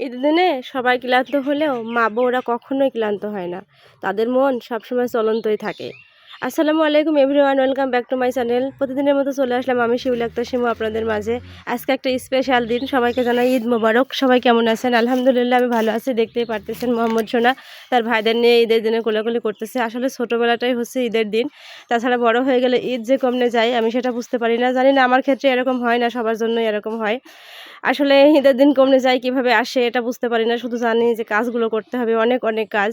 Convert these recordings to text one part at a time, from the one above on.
ঈদের দিনে সবাই ক্লান্ত হলেও মা বউরা কখনোই ক্লান্ত হয় না। তাদের মন সবসময় চলন্তই থাকে। আসসালামু আলাইকুম everyone, welcome back to my channel. প্রতিদিনের মতো চলে আসলাম আমি শিউল আক্তার শিমু আপনাদের মাঝে। আজকে একটা স্পেশাল দিন, সবাইকে জানাই ঈদ মোবারক। সবাই কেমন আছেন? আলহামদুলিল্লাহ, আমি ভালো আছি, দেখতেই পারতেছেন মোহাম্মদ সোনা, তার ভাইদের নিয়ে ঈদের দিনে কোলাকুলি করতেছে। আসলে ছোটোবেলাটাই হচ্ছে ঈদের দিন। তাছাড়া বড় হয়ে গেলে ঈদ যে কমনে যায়, আমি সেটা বুঝতে পারি না। জানি না, আমার ক্ষেত্রে এরকম হয় না, সবার জন্য এরকম হয়। আসলে ঈদের দিন কমনে যায়, কীভাবে আসে এটা বুঝতে পারি না। শুধু জানি যে কাজগুলো করতে হবে, অনেক অনেক কাজ।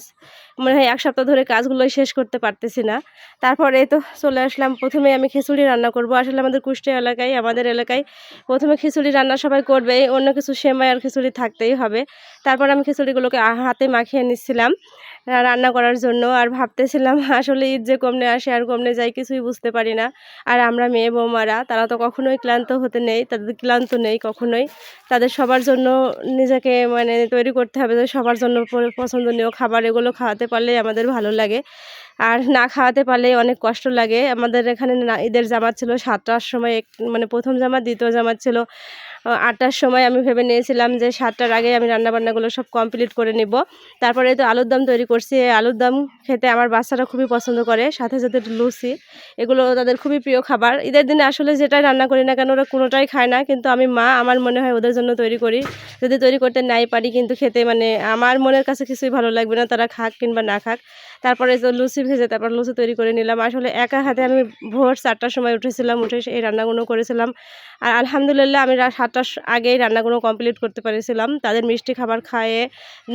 মনে হয় এক সপ্তাহ ধরে কাজগুলোই শেষ করতে পারতেছি না। তারপরে তো চলে আসলাম। প্রথমে আমি খিচুড়ি রান্না করব। আসলে আমাদের কুষ্টিয়া এলাকায়, আমাদের এলাকায় প্রথমে খিচুড়ি রান্না সবাই করবে। অন্য কিছু সেমাই আর খিচুড়ি থাকতেই হবে। তারপর আমি খিচুড়িগুলোকে হাতে মাখিয়ে নিচ্ছিলাম রান্না করার জন্য। আর ভাবতেছিলাম, আসলে ঈদ যে কমনে আসে আর কমনে যায় কিছুই বুঝতে পারি না। আর আমরা মেয়ে বৌমারা, তারা তো কখনোই ক্লান্ত হতে নেই, তাদের ক্লান্ত নেই কখনোই। তাদের সবার জন্য নিজেকে মানে তৈরি করতে হবে যে সবার জন্য পছন্দনীয় খাবার, এগুলো খাওয়াতে পারলেই আমাদের ভালো লাগে। আর না খাওয়াতে পারলে অনেক কষ্ট লাগে। আমাদের এখানে ঈদের জামাত ছিল সাতটার সময় মানে প্রথম জামাত, দ্বিতীয় জামাত ছিল। আটটার সময় আমি ভেবে নিয়েছিলাম যে সাতটার আগে আমি রান্নাবান্নাগুলো সব কমপ্লিট করে নিব। তারপরে তো আলুর দম তৈরি করছি। আলুর দম খেতে আমার বাচ্চারা খুবই পছন্দ করে, সাথে সাথে লুচি। এগুলো তাদের খুবই প্রিয় খাবার। ঈদের দিনে আসলে যেটাই রান্না করি না কেন, ওরা কোনোটাই খায় না। কিন্তু আমি মা আমার মনে হয় ওদের জন্য তৈরি করি। যদি তৈরি করতে নাই পারি কিন্তু খেতে মানে আমার মনের কাছে কিছুই ভালো লাগবে না, তারা খাক কিংবা না খাক। তারপরে তো লুচি ভেজে তারপর লুচি তৈরি করে নিলাম। আসলে একা হাতে আমি ভোর চারটার সময় উঠেছিলাম, উঠে এই রান্নাগুলো করেছিলাম। আর আলহামদুলিল্লাহ আমি রা- সাতটার আগেই রান্নাগুলো কমপ্লিট করতে পেরেছিলাম। তাদের মিষ্টি খাবার খাইয়ে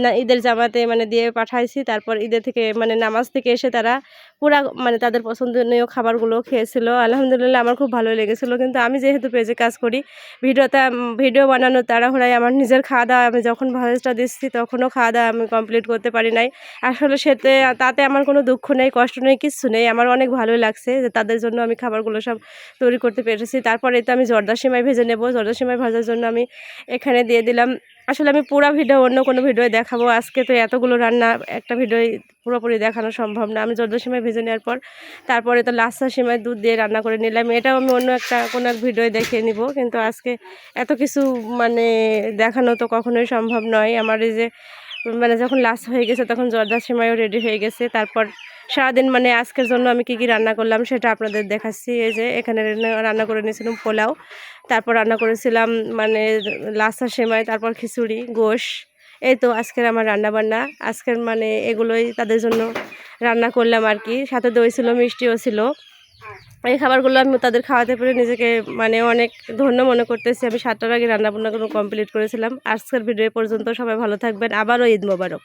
না ঈদের জামাতে মানে দিয়ে পাঠাইছি। তারপর ঈদের থেকে মানে নামাজ থেকে এসে তারা পুরা মানে তাদের পছন্দনীয় খাবারগুলো খেয়েছিল। আলহামদুলিল্লাহ আমার খুব ভালো লেগেছিলো। কিন্তু আমি যেহেতু পেজে কাজ করি ভিডিওতে উম, ভিডিও বানানোর তাড়াহুড়ায় আমার নিজের খাওয়া দাওয়া আমি যখন ভয়েসটা দিচ্ছি তখনও খাওয়া দাওয়া আমি কমপ্লিট করতে পারি নাই। আসলে সেতে তাতে আমার কোনো দুঃখ নেই কষ্ট নেই কিচ্ছু নেই। আমার অনেক ভালো লাগছে যে তাদের জন্য আমি খাবারগুলো সব তৈরি করতে পেরেছি। তারপরে তো আমি জর্দা সিমাই ভেজে নেব। জর্দা সিমাই ভাজার জন্য আমি এখানে দিয়ে দিলাম। আসলে আমি পুরো ভিডিও অন্য কোনো ভিডিও দেখাবো। আজকে তো এতগুলো রান্না, একটা ভিডিও পুরোপুরি দেখানো সম্ভব না। আমি জর্দা সময় ভেজে নেওয়ার পর তারপরে তো লাস্তা সিমাই দুধ দিয়ে রান্না করে নিলাম। এটাও আমি অন্য একটা, কোনো এক ভিডিও দেখিয়ে নিব। কিন্তু আজকে এত কিছু মানে দেখানো তো কখনোই সম্ভব নয়। আমার এই যে মানে যখন লাস্ট হয়ে গেছে, তখন জর্দা সিমাইও রেডি হয়ে গেছে। তারপর সারাদিন মানে আজকের জন্য আমি কি কি রান্না করলাম সেটা আপনাদের দেখাচ্ছি। এই যে এখানে রান্না- করে নিয়েছিলাম পোলাও, তারপর রান্না করেছিলাম মানে লাচ্ছা সেমাই, তারপর খিচুড়ি, গোশ। এই তো আজকের আমার রান্না বান্না আজকের মানে এগুলোই তাদের জন্য রান্না করলাম আর কি। সাথে দই ছিল, মিষ্টিও ছিল। এই খাবারগুলো আমি তাদের খাওয়াতে পেরে নিজেকে মানে অনেক ধন্য মনে করতেছি। আমি সাতটার আগে রান্নাবান্নাগুলো কমপ্লিট করেছিলাম। আজকের ভিডিও পর্যন্ত সবাই ভালো থাকবেন। আবারও ঈদ মোবারক।